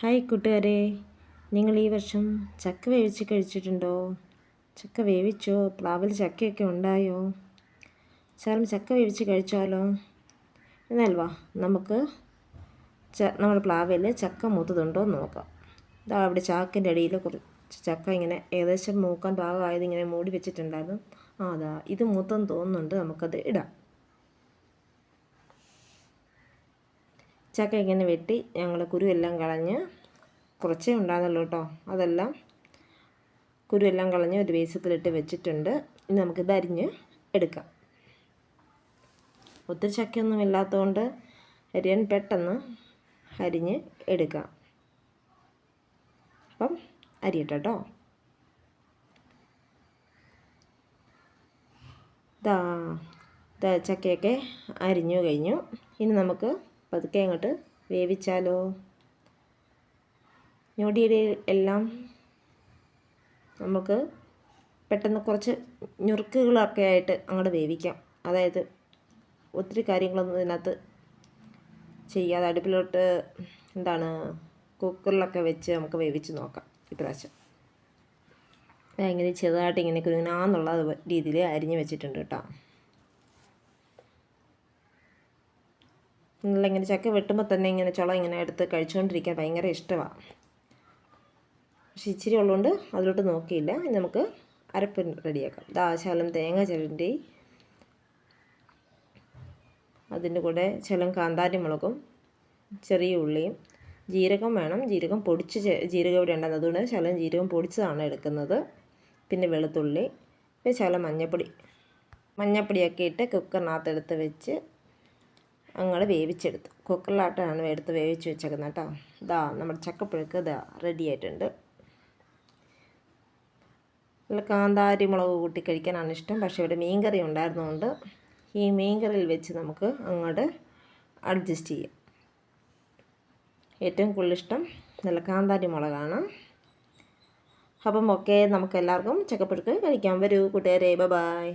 Hi കൂട്ടുകാരെ. നിങ്ങൾ ഈ വർഷം ചക്ക വേവിച്ച് കഴിച്ചിട്ടുണ്ടോ? ചക്ക വേവിച്ചോ? പ്ലാവിൽ ചക്കയൊക്കെ ഉണ്ടായോ? സാറും ചക്ക വേവിച്ച് കഴിച്ചാലോ? എന്നാൽ നമുക്ക് ച നമ്മുടെ പ്ലാവിൽ ചക്ക മൂത്തതുണ്ടോ എന്ന് നോക്കാം. ഇതാ അവിടെ ചാക്കിന്റെ അടിയിൽ കുറച്ച് ചക്ക ഇങ്ങനെ ഏകദേശം മൂക്കാൻ പാകമായത് ഇങ്ങനെ മൂടി വെച്ചിട്ടുണ്ടായിരുന്നു. ആ അതാ ഇത് മൂത്തെന്ന് തോന്നുന്നുണ്ട്. നമുക്കത് ഇടാം. ചക്ക ഇങ്ങനെ വെട്ടി ഞങ്ങൾ കുരുവെല്ലാം കളഞ്ഞ് കുറച്ചേ ഉണ്ടാകുന്നുള്ളൂ കേട്ടോ. അതെല്ലാം കുരുവെല്ലാം കളഞ്ഞ് ഒരു വേസത്തിലിട്ട് വെച്ചിട്ടുണ്ട്. ഇനി നമുക്കിത് അരിഞ്ഞ് എടുക്കാം. ഒത്തിരി ചക്കയൊന്നും ഇല്ലാത്തതുകൊണ്ട് അരിയാൻ പെട്ടെന്ന് അരിഞ്ഞ് എടുക്കാം. അപ്പം അരിയിട്ടോ ദാ ചക്കയൊക്കെ അരിഞ്ഞു കഴിഞ്ഞു. ഇനി നമുക്ക് പതുക്കെ അങ്ങോട്ട് വേവിച്ചാലോ? ഞൊടിയുടെ എല്ലാം നമുക്ക് പെട്ടെന്ന് കുറച്ച് ഞുറുക്കുകളൊക്കെ ആയിട്ട് അങ്ങോട്ട് വേവിക്കാം. അതായത് ഒത്തിരി കാര്യങ്ങളൊന്നും ഇതിനകത്ത് ചെയ്യാതെ അടുപ്പിലോട്ട് എന്താണ് കുക്കറിലൊക്കെ വെച്ച് നമുക്ക് വേവിച്ച് നോക്കാം ഇപ്രാവശ്യം. ഇങ്ങനെ ചെറുതായിട്ട് ഇങ്ങനെ കുരുങ്ങാന്നുള്ള രീതിയിൽ അരിഞ്ഞ് വെച്ചിട്ടുണ്ട് കേട്ടോ. ഇങ്ങനെ ചക്ക വെട്ടുമ്പോൾ തന്നെ ഇങ്ങനെ ചുള ഇങ്ങനെ എടുത്ത് കഴിച്ചുകൊണ്ടിരിക്കാൻ ഭയങ്കര ഇഷ്ടമാണ് പക്ഷെ ഇച്ചിരി ഉള്ളതുകൊണ്ട് അതിലോട്ട് നോക്കിയില്ല. നമുക്ക് അരപ്പ് റെഡിയാക്കാം. ദാശാലം തേങ്ങ ചിരണ്ടി അതിന്റെ കൂടെ ചിലം കാന്താരി മുളകും ചെറിയ ഉള്ളിയും ജീരകം വേണം. ജീരകം പൊടിച്ച് ജീരകം ഇവിടെ ഉണ്ടാകുന്നത് അതുകൊണ്ട് ശലം ജീരകം പൊടിച്ചതാണ് എടുക്കുന്നത്. പിന്നെ വെളുത്തുള്ളി പിന്നെ ശലം മഞ്ഞപ്പൊടി മഞ്ഞപ്പൊടിയൊക്കെ ഇട്ട് കുക്കറിനകത്ത് എടുത്ത് വെച്ച് അങ്ങോട്ട് വേവിച്ചെടുത്തു. കുക്കറിലാട്ടാണ് എടുത്ത് വേവിച്ച് വെച്ചേക്കുന്നത് കേട്ടോ. ഇതാ നമ്മുടെ ചക്കപ്പുഴുക്ക് ഇതാ റെഡി ആയിട്ടുണ്ട്. നല്ല കാന്താരി മുളക് കൂട്ടി കഴിക്കാനാണ് ഇഷ്ടം. പക്ഷേ ഇവിടെ മീൻകറി ഉണ്ടായിരുന്നതുകൊണ്ട് ഈ മീൻകറിയിൽ വെച്ച് നമുക്ക് അങ്ങോട്ട് അഡ്ജസ്റ്റ് ചെയ്യാം. ഏറ്റവും കൂടുതൽ ഇഷ്ടം നല്ല കാന്താരി മുളകാണ്. അപ്പം ഓക്കെ നമുക്ക് എല്ലാവർക്കും ചക്കപ്പുഴുക്ക് കഴിക്കാം. വരൂ കൂട്ടുകാരെ ബൈ.